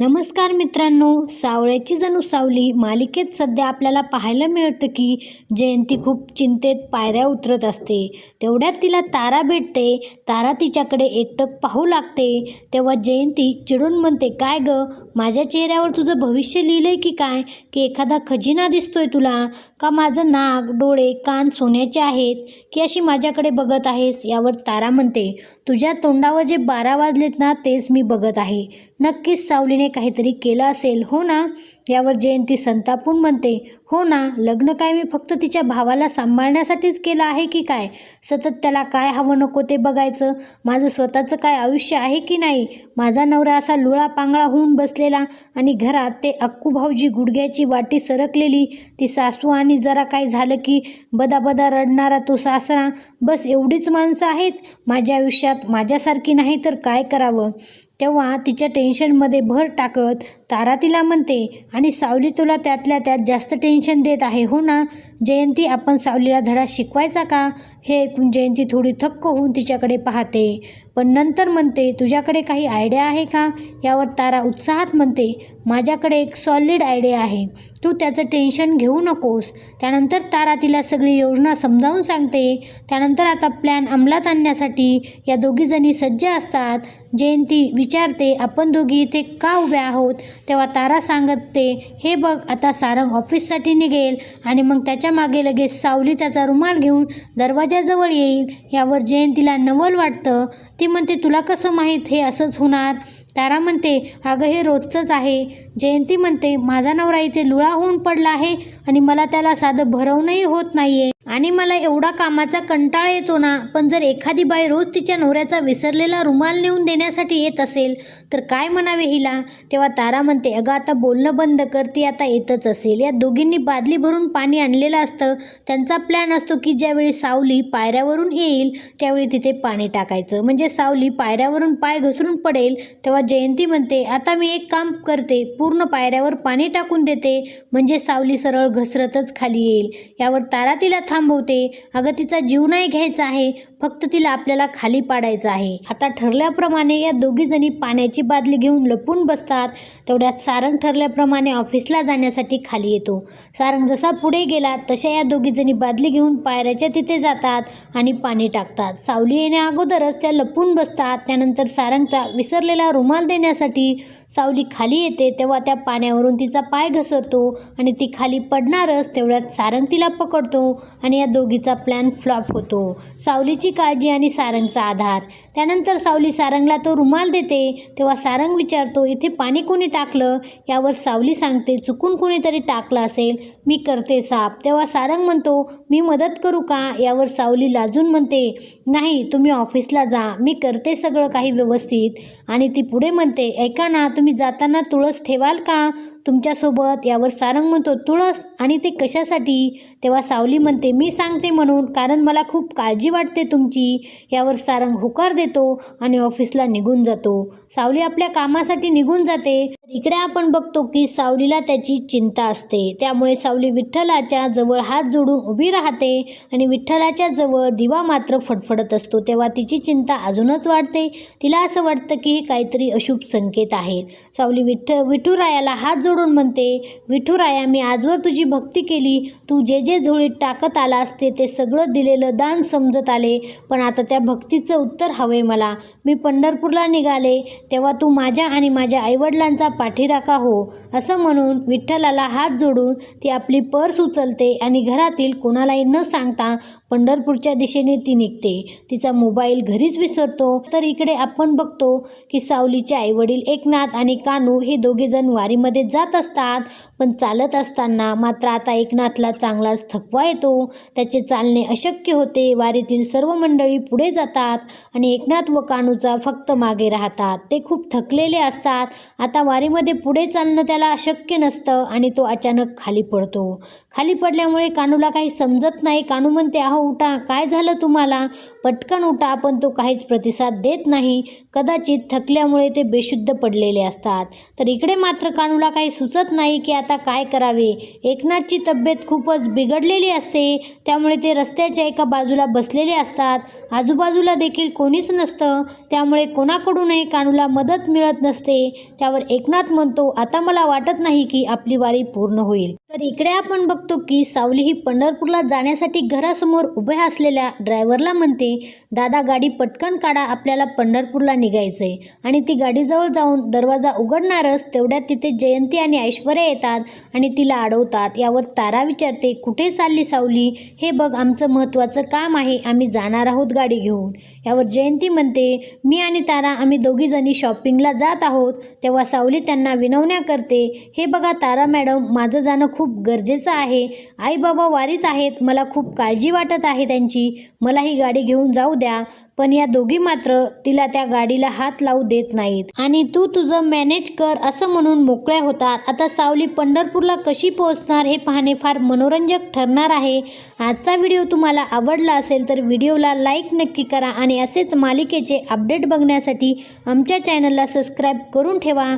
नमस्कार मित्रांनो सावळ्याची जणू सावली मालिकेत सध्या आपल्याला पाहायला मिळतं की जयंती खूप चिंतेत पायऱ्या उतरत असते. तेवढ्यात तिला तारा भेटते तारा तिच्याकडे एकटक पाहू लागते. तेव्हा जयंती चिडून म्हणते काय ग माझ्या चेहऱ्यावर तुझं भविष्य लिहिलंय की काय? की एखादा खजिना दिसतोय तुला? का माझं नाक डोळे कान सोन्याचे आहेत? की अशी माझ्याकडे बघत आहेस? यावर तारा म्हणते तुझ्या तोंडावर जे बारा वाजलेत ना तेच मी बघत आहे. नक्कीच सावलीने काहीतरी केलं असेल हो ना? यावर जयंती संतापून म्हणते हो ना? लग्न काय मी फक्त तिच्या भावाला सांभाळण्यासाठीच केलं आहे की काय? सतत त्याला काय हवं नको ते बघायचं. माझं स्वतःचं काय आयुष्य आहे की नाही? माझा नवरा असा लुळा पांगळा होऊन बसलेला आणि घरात ते अक्कू भाऊजी गुडघ्याची वाटी सरकलेली. ती सासू आणि जरा काय झालं की बदाबदा रडणारा तो सासरा बस एवढीच माणसं आहेत. माझ्या आयुष्यात माझ्यासारखी नाही तर काय करावं? तेव्हा तिच्या टेन्शनमध्ये भर टाकत तारा तिला म्हणते आणि सावली तुला त्यातल्या त्यात जास्त टेन्शन देत आहे हो ना? जयंती आपण सावलीला धडा शिकवायचा का? हे ऐकून जयंती थोडी थक्क होऊन तिच्याकडे पाहते. पण नंतर म्हणते तुझ्याकडे काही आयडिया आहे का? यावर तारा उत्साहात म्हणते माझ्याकडे एक सॉलिड आयडिया आहे. तू त्याचं टेन्शन घेऊ नकोस. त्यानंतर तारा तिला सगळी योजना समजावून सांगते. त्यानंतर आता प्लॅन अंमलात आणण्यासाठी या दोघीजणी सज्ज असतात. जयंती विचारते आपण दोघी इथे का उभ्या आहोत? तेव्हा तारा सांगते हे बघ आता सारंग ऑफिससाठी निघेल आणि मग त्याच्यामागे लगेच सावली त्याचा रुमाल घेऊन दरवाजाजवळ येईल. यावर जयंतीला नवल वाटतं. ती ती म्हणते तुला कसं माहीत हे असंच होणार? तारा म्हणते अगं हे रोजचंच आहे. जयंती म्हणते माझा नवरा इथे लुळा होऊन पडला आहे आणि मला त्याला साधं भरवणंही होत नाही आहे आणि मला एवढा कामाचा कंटाळा येतो ना पण जर एखादी बाई रोज तिच्या नवऱ्याचा विसरलेला रुमाल नेऊन देण्यासाठी येत असेल तर काय म्हणावे हिला? तेव्हा तारा म्हणते अगं आता बोलणं बंद कर ती आता येतच असेल. या दोघींनी बादली भरून पाणी आणलेलं असतं. त्यांचा प्लॅन असतो की ज्यावेळी सावली पायऱ्यावरून येईल त्यावेळी तिथे पाणी टाकायचं. म्हणजे सावली पायऱ्यावरून पाय घसरून पडेल तेव्हा जयंती म्हणते आता मी एक काम करते पूर्ण पायऱ्यावर पाणी टाकून देते. म्हणजे सावली सरळ घसरतच खाली येईल. यावर तारा तिला थांबवते. अगं तिचा जीव नाही घ्यायचा आहे. फक्त तिला आपल्याला खाली पाडायचं आहे. आता ठरल्याप्रमाणे या दोघीजणी पाण्याची बादली घेऊन लपून बसतात. तेवढ्यात सारंग ठरल्याप्रमाणे ऑफिसला जाण्यासाठी खाली येतो. सारंग जसा पुढे गेला तशा या दोघीजणी बादली घेऊन पायऱ्याच्या तिथे जातात आणि पाणी टाकतात. सावली येण्या अगोदरच त्या लपून बसतात. त्यानंतर सारंगचा विसरलेला रुमाल देण्यासाठी सावली खाली येते तेव्हा त्या पाण्यावरून तिचा पाय घसरतो आणि ती खाली पडणारच तेवढ्यात सारंग तिला पकडतो आणि या दोघीचा प्लॅन फ्लॉप होतो. सावलीची काळजी आणि सारंगचा आधार. त्यानंतर सावली सारंगला तो रुमाल देते तेव्हा सारंग विचारतो इथे पाणी कोणी टाकलं? यावर सावली सांगते चुकून कोणीतरी टाकलं असेल. मी करते साप. तेव्हा सारंग म्हणतो मी मदत करू का? यावर सावली लाजून म्हणते नाही तुम्ही ऑफिसला जा. मी करते सगळं काही व्यवस्थित. आणि ती पुढे म्हणते ऐका ना तुम्ही तुम्ही जाताना तुळस ठेवाल का? तुमच्यासोबत यावर सारंग म्हणतो तुळस? आणि ते कशासाठी? तेव्हा सावली म्हणते मी सांगते म्हणून कारण मला खूप काळजी वाटते तुमची. यावर सारंग होकार देतो आणि ऑफिसला निघून जातो. सावली आपल्या कामासाठी निघून जाते. इकडे आपण बघतो की सावलीला त्याची चिंता असते. त्यामुळे सावली विठ्ठलाच्या जवळ हात जोडून उभी राहते आणि विठ्ठलाच्या जवळ दिवा मात्र फडफडत असतो. तेव्हा तिची चिंता अजूनच वाढते. तिला असं वाटतं की हे काहीतरी अशुभ संकेत आहेत सावली विठ्ठ विठुरायाला हात जोडून म्हणते विठुराया मी आजवर तुझी भक्ती केली. तू जे जे झोळीत टाकत आला असते ते सगळं दिलेलं दान समजत आले. पण आता त्या भक्तीचं उत्तर हवे मला. मी पंढरपूरला निघाले. तेव्हा तू माझ्या आणि माझ्या आईवडिलांचा पाठीराखा हो असं म्हणून विठ्ठलाला हात जोडून ती आपली पर्स उचलते आणि घरातील कोणालाही न सांगता पंढरपूरच्या दिशेने ती निघते. तिचा मोबाईल घरीच विसरतो. तर इकडे आपण बघतो की सावलीचे आईवडील एकनाथ आणि कानू हे दोघेजण वारीमध्ये जात असतात. पण चालत असताना मात्र आता एकनाथला चांगलाच थकवा येतो. त्याचे चालणे अशक्य होते. वारीतील सर्व मंडळी पुढे जातात आणि एकनाथ व कानूचा फक्त मागे राहतात. ते खूप थकलेले असतात. आता वारी वारीमध्ये पुढे चालणं त्याला अशक्य नसतं आणि तो अचानक खाली पडतो. खाली पडल्यामुळे कानूला काही समजत नाही. कानू म्हणते अहो उठा. काय झालं तुम्हाला? पटकन उठा. पण तो काहीच प्रतिसाद देत नाही. कदाचित थकल्यामुळे ते बेशुद्ध पडलेले असतात. तर इकडे मात्र कानूला काही सुचत नाही की आता काय करावे. एकनाथची तब्येत खूपच बिघडलेली असते. त्यामुळे ते रस्त्याच्या एका बाजूला बसलेले असतात. आजूबाजूला देखील कोणीच नसतं. त्यामुळे कोणाकडूनही कानूला मदत मिळत नसते. त्यावर एकनाथ मनात म्हणतो आता मला वाटत नाही की आपली वारी पूर्ण होईल. तर इकडे आपण बघतो की सावली ही पंढरपूरला जाण्यासाठी घरासमोर उभ्या असलेल्या ड्रायव्हरला म्हणते दादा गाडी पटकन काढा आपल्याला पंढरपूरला निघायचंय. आणि ती गाडीजवळ जाऊन दरवाजा उघडणारच तेवढ्यात तिथे जयंती आणि ऐश्वर्या येतात आणि तिला अडवतात. यावर तारा विचारते कुठे चालली सावली? हे बघ आमचं महत्त्वाचं काम आहे आम्ही जाणार आहोत गाडी घेऊन. यावर जयंती म्हणते मी आणि तारा आम्ही दोघीजणी शॉपिंगला जात आहोत. तेव्हा सावली त्यांना विनवण्या करते. हे बघा तारा मॅडम माझं जाणं खूप गरजेचं आहे. आई बाबा वारीत आहेत मला खूप काळजी वाटत आहे त्यांची. मला ही गाडी घेऊन जाऊ द्या. पण या दोघी मात्र तिला त्या गाडीला हात लावू देत नाहीत. आणि तू तुझं मॅनेज कर असं म्हणून मोकळ्या होतात. आता सावली पंढरपूरला कशी पोहोचणार हे पाहणे फार मनोरंजक ठरणार आहे. आजचा व्हिडिओ तुम्हाला आवडला असेल तर व्हिडिओला लाईक नक्की करा आणि असेच मालिकेचे अपडेट बघण्यासाठी आमच्या चॅनलला सबस्क्राईब करून ठेवा.